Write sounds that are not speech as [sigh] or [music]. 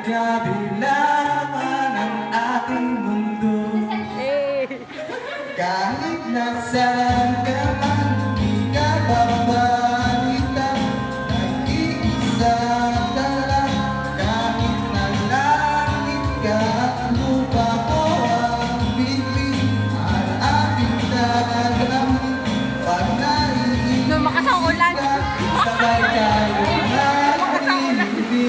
kabilangan ang ating mundo. Kahit nasaan ka man, di ka babalitan Nag-iisa ka lang, kahit na langit ka ano at lupa ko ang bitbit Ang ating nagalam, pag naiisip ka, sabay tayo [laughs] na hindi